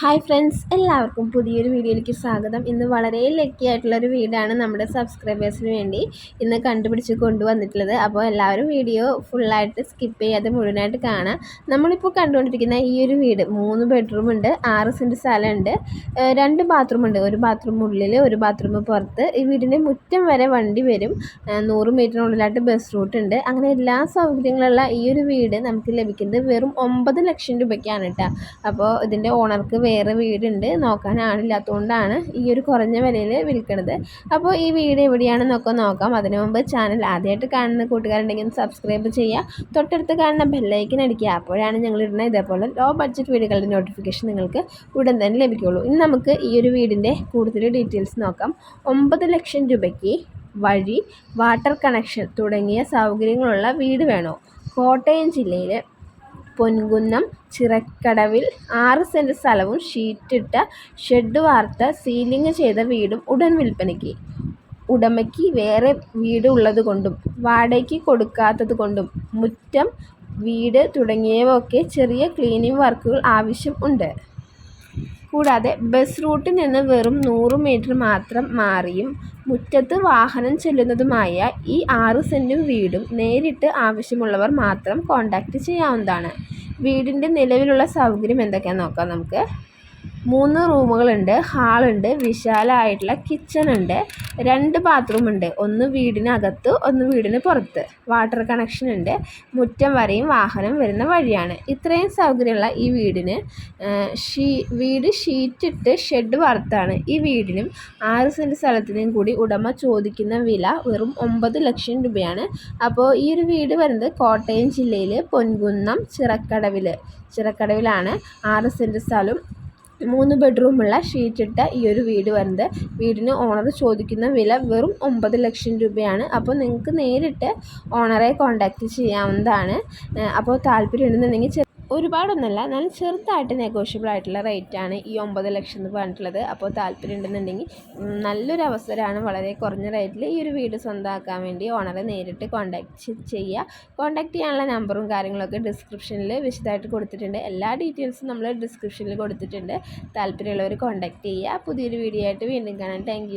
Hi friends എല്ലാവർക്കും പുതിയൊരു വീഡിയോയിലേക്ക് സ്വാഗതം. ഇന്ന് വളരെ ലക്കി ആയിട്ടുള്ളൊരു വീടാണ് നമ്മുടെ സബ്സ്ക്രൈബേഴ്സിന് വേണ്ടി ഇന്ന് കണ്ടുപിടിച്ച് കൊണ്ടുവന്നിട്ടുള്ളത്. അപ്പോൾ എല്ലാവരും വീഡിയോ ഫുള്ളായിട്ട് സ്കിപ്പ് ചെയ്യാതെ മുഴുവനായിട്ട് കാണാം നമ്മളിപ്പോൾ കണ്ടുകൊണ്ടിരിക്കുന്ന ഈ ഒരു വീട് മൂന്ന് ബെഡ്റൂം ഉണ്ട് ആറ് സെന്റ് സ്ഥലമുണ്ട് രണ്ട് ബാത്റൂം ഉണ്ട്. ഒരു ബാത്റൂം ഉള്ളിൽ ഒരു ബാത്റൂം പുറത്ത്. ഈ വീടിന്റെ മുറ്റം വരെ വണ്ടി വരും നൂറ് മീറ്ററിനുള്ളിലായിട്ട് ബസ് റൂട്ട് ഉണ്ട്. അങ്ങനെ എല്ലാ സൗകര്യങ്ങളുള്ള ഈ ഒരു വീട് നമുക്ക് ലഭിക്കുന്നത് വെറും ഒമ്പത് ലക്ഷം രൂപയ്ക്കാണ് കേട്ടോ. അപ്പോൾ ഇതിന്റെ ഓണർക്ക് വേറെ വീടുണ്ട്. നോക്കാൻ ആളില്ലാത്തതുകൊണ്ടാണ് ഈ ഒരു കുറഞ്ഞ വിലയിൽ വിൽക്കുന്നത് അപ്പോൾ ഈ വീട് എവിടെയാണെന്നൊക്കെ നോക്കാം. അതിനു മുമ്പ് ചാനൽ ആദ്യമായിട്ട് കാണുന്ന കൂട്ടുകാരുണ്ടെങ്കിൽ സബ്സ്ക്രൈബ് ചെയ്യുക. തൊട്ടടുത്ത് കാണുന്ന ബെല്ലൈക്കൻ അടിക്കുക. അപ്പോഴാണ് ഞങ്ങൾ ഇടുന്ന ഇതേപോലെ ലോ ബഡ്ജറ്റ് വീടുകളുടെ നോട്ടിഫിക്കേഷൻ നിങ്ങൾക്ക് ഉടൻ തന്നെ ലഭിക്കുകയുള്ളൂ. ഇനി നമുക്ക് ഈ ഒരു വീടിന്റെ കൂടുതൽ ഡീറ്റെയിൽസ് നോക്കാം. ഒമ്പത് ലക്ഷം രൂപയ്ക്ക് വഴി വാട്ടർ കണക്ഷൻ തുടങ്ങിയ സൗകര്യങ്ങളുള്ള വീട് വേണോ? കോട്ടയം ജില്ലയിലെ പൊൻകുന്നം ചിറക്കടവിൽ ആറ് സെന്റ് സ്ഥലവും ഷീറ്റിട്ട ഷെഡ് വാർത്ത സീലിംഗ് ചെയ്ത വീടും ഉടൻ വിൽപ്പനയ്ക്ക്. ഉടമയ്ക്ക് വേറെ വീട് ഉള്ളതുകൊണ്ടും വാടകയ്ക്ക് കൊടുക്കാത്തത് കൊണ്ടും മുറ്റം വീട് തുടങ്ങിയവയൊക്കെ ചെറിയ ക്ലീനിങ് വർക്കുകൾ ആവശ്യം ഉണ്ട്. കൂടാതെ ബസ് റൂട്ടിൽ നിന്ന് വെറും നൂറ് മീറ്റർ മാത്രം മാറിയും മുറ്റത്ത് വാഹനം ചെല്ലുന്നതുമായ ഈ ആറ് സെന്റും വീടും നേരിട്ട് ആവശ്യമുള്ളവർ മാത്രം കോൺടാക്റ്റ് ചെയ്യാവുന്നതാണ്. വീടിന്റെ നിലവിലുള്ള സൗകര്യം എന്തൊക്കെയാണെന്ന് നോക്കാം നമുക്ക്. മൂന്ന് റൂമുകളുണ്ട് ഹാളുണ്ട് വിശാലമായിട്ടുള്ള കിച്ചൺ ഉണ്ട് രണ്ട് ബാത്റൂം ഉണ്ട് ഒന്ന് വീടിനകത്ത് ഒന്ന് വീടിന് പുറത്ത്. വാട്ടർ കണക്ഷൻ ഉണ്ട് മുറ്റം വരെയും വാഹനം വരുന്ന വഴിയാണ്. ഇത്രയും സൗകര്യമുള്ള ഈ വീടിന് ഷീ വീട് ഷീറ്റിട്ട് ഷെഡ് വറുത്താണ്. ഈ വീടിനും ആറ് സെന്റ് സ്ഥലത്തിനും കൂടി ഉടമ ചോദിക്കുന്ന വില വെറും ഒമ്പത് ലക്ഷം രൂപയാണ്. അപ്പോൾ ഈ ഒരു വീട് വരുന്നത് കോട്ടയം ജില്ലയിൽ പൊൻകുന്നം ചിറക്കടവിൽ ചിറക്കടവിലാണ് ആറ് സെന്റ് സ്ഥലം മൂന്ന് ബെഡ്റൂമുള്ള ഷീറ്റിട്ട ഈ ഒരു വീട് വരുന്നത്. വീടിന് ഓണർ ചോദിക്കുന്ന വില വെറും ഒമ്പത് ലക്ഷം രൂപയാണ്. അപ്പോൾ നിങ്ങൾക്ക് നേരിട്ട് ഓണറെ കോൺടാക്റ്റ് ചെയ്യാവുന്നതാണ്. അപ്പോൾ താല്പര്യം ഒരുപാടൊന്നുമല്ല നല്ല ചെറുതായിട്ട് നെഗോഷ്യബിൾ ആയിട്ടുള്ള റേറ്റാണ് ഈ ഒമ്പത് ലക്ഷം എന്ന് പറഞ്ഞിട്ടുള്ളത്. അപ്പോൾ താല്പര്യം ഉണ്ടെന്നുണ്ടെങ്കിൽ നല്ലൊരു അവസരമാണ് വളരെ കുറഞ്ഞ റേറ്റിൽ ഈ ഒരു വീട് സ്വന്തമാക്കാൻ വേണ്ടി ഓണറെ നേരിട്ട് കോൺടാക്റ്റ് ചെയ്യുക കോൺടാക്റ്റ് ചെയ്യാനുള്ള നമ്പറും കാര്യങ്ങളൊക്കെ ഡിസ്ക്രിപ്ഷനിൽ വിശദമായിട്ട് കൊടുത്തിട്ടുണ്ട്. എല്ലാ ഡീറ്റെയിൽസും നമ്മൾ ഡിസ്ക്രിപ്ഷനിൽ കൊടുത്തിട്ടുണ്ട്. താല്പര്യമുള്ളവർ കോൺടാക്റ്റ് ചെയ്യുക പുതിയൊരു വീഡിയോ ആയിട്ട് വീണ്ടും കാണാം. താങ്ക്